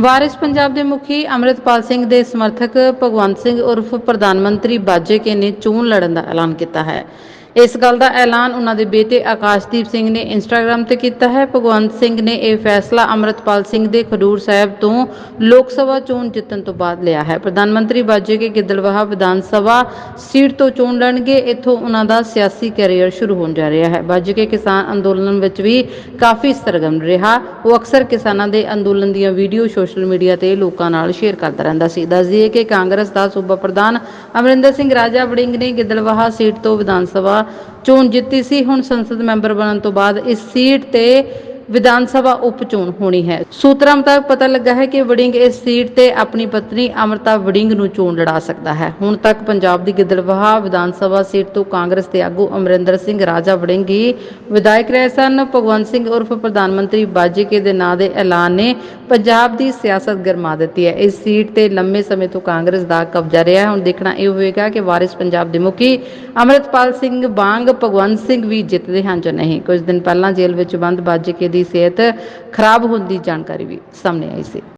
ਵਾਰਿਸ ਪੰਜਾਬ ਦੇ ਮੁਖੀ ਅਮਰਿਤਪਾਲ ਸਿੰਘ ਦੇ ਸਮਰਥਕ ਭਗਵੰਤ ਸਿੰਘ ਉਰਫ ਪ੍ਰਧਾਨ ਮੰਤਰੀ ਬਾਜੇਕੇ ਨੇ ਚੋਣ ਲੜਨ ਦਾ ਐਲਾਨ ਕੀਤਾ ਹੈ। ਇਸ ਗੱਲ ਦਾ ਐਲਾਨ ਉਹਨਾਂ ਦੇ ਬੇਟੇ ਆਕਾਸ਼ਦੀਪ ਸਿੰਘ ਨੇ ਇੰਸਟਾਗ੍ਰam ਤੇ ਕੀਤਾ ਹੈ। ਭਗਵੰਤ ਸਿੰਘ ਨੇ ਇਹ ਫੈਸਲਾ ਅਮਰਿਤਪਾਲ ਸਿੰਘ ਦੇ ਖਡੂਰ ਸਾਹਿਬ ਤੋਂ ਲੋਕ ਸਭਾ ਚੋਣ ਜਿੱਤਣ ਤੋਂ ਬਾਅਦ ਲਿਆ ਹੈ। ਪ੍ਰਧਾਨ ਮੰਤਰੀ ਬਾਜੇਕੇ ਗਿੱਦੜਵਾਹਾ ਵਿਧਾਨ ਸਭਾ ਸੀਟ ਤੋਂ ਚੋਣ ਲੜਨਗੇ। ਇੱਥੋਂ ਉਹਨਾਂ ਦਾ ਸਿਆਸੀ ਕੈਰੀਅਰ ਸ਼ੁਰੂ ਹੋਣ ਜਾ ਰਿਹਾ ਹੈ। ਬਾਜੇਕੇ ਕਿਸਾਨ ਅੰਦੋਲਨ ਵਿੱਚ ਵੀ ਕਾਫੀ ਸਰਗਰਮ ਰਿਹਾ। ਉਹ ਅਕਸਰ ਕਿਸਾਨਾਂ ਦੇ ਅੰਦੋਲਨ ਦੀਆਂ ਵੀਡੀਓ ਸੋਸ਼ਲ ਮੀਡੀਆ ਤੇ ਲੋਕਾਂ ਨਾਲ ਸ਼ੇਅਰ ਕਰਦਾ ਰਹਿੰਦਾ ਸੀ। ਦੱਸ ਦਈਏ ਕਿ ਕਾਂਗਰਸ ਦਾ ਸੂਬਾ ਪ੍ਰਧਾਨ ਅਮਰਿੰਦਰ ਸਿੰਘ ਰਾਜਾ ਵੜਿੰਗ ਨੇ ਗਿੱਦੜਵਾਹਾ ਸੀਟ ਤੋਂ ਵਿਧਾਨ ਸਭਾ ਚੋਣ ਜਿੱਤੀ ਸੀ ਹੁਣ ਸੰਸਦ ਮੈਂਬਰ ਬਣਨ ਤੋਂ ਬਾਅਦ ਇਸ ਸੀਟ ਤੇ ਵਿਧਾਨ ਸਭਾ ਉਪ ਚੋਣ ਹੋਣੀ ਹੈ। ਸੂਤਰਾਂ ਮੁਤਾਬਕ ਪਤਾ ਲੱਗਾ ਹੈ ਕਿ ਵੜਿੰਗ ਇਸ ਸੀਟ ਤੇ ਆਪਣੀ ਪਤਨੀ ਅਮਰਤਾ ਵੜਿੰਗ ਨੂੰ ਚੋਣ ਲੜਾ ਸਕਦਾ ਹੈ। ਹੁਣ ਤੱਕ ਪੰਜਾਬ ਦੀ ਗਿੱਦੜਵਾਹਾ ਵਿਧਾਨ ਸਭਾ ਸੀਟ ਤੋਂ ਕਾਂਗਰਸ ਦੇ ਆਗੂ ਅਮਰਿੰਦਰ ਸਿੰਘ ਰਾਜਾ ਵੜਿੰਗ ਹੀ ਵਿਧਾਇਕ ਰਹੇ ਸਨ। ਭਗਵੰਤ ਸਿੰਘ ਉਰਫ ਪ੍ਰਧਾਨ ਮੰਤਰੀ ਬਾਜੀਕੇ ਦੇ ਨਾਂ ਦੇ ਐਲਾਨ ਨੇ ਪੰਜਾਬ ਦੀ ਸਿਆਸਤ ਗਰਮਾ ਦਿੱਤੀ ਹੈ। ਇਸ ਸੀਟ ਤੇ ਲੰਮੇ ਸਮੇਂ ਤੋਂ ਕਾਂਗਰਸ ਦਾ ਕਬਜ਼ਾ ਰਿਹਾ ਹੈ। ਹੁਣ ਦੇਖਣਾ ਇਹ ਹੋਵੇਗਾ ਕਿ ਵਾਰਿਸ ਪੰਜਾਬ ਦੇ ਮੁਖੀ ਅਮਰਿਤਪਾਲ ਸਿੰਘ ਬਾਂਗ ਭਗਵੰਤ ਸਿੰਘ ਵੀ ਜਿੱਤਦੇ ਹਨ ਜਾਂ ਨਹੀਂ। ਕੁਝ ਦਿਨ ਪਹਿਲਾਂ ਜੇਲ੍ਹ ਵਿੱਚ ਬੰਦ ਬਾਜੀਕੇ ਦੀ ਸਿਹਤ ਖਰਾਬ ਹੋਣ ਦੀ ਜਾਣਕਾਰੀ ਵੀ ਸਾਹਮਣੇ ਆਈ ਸੀ।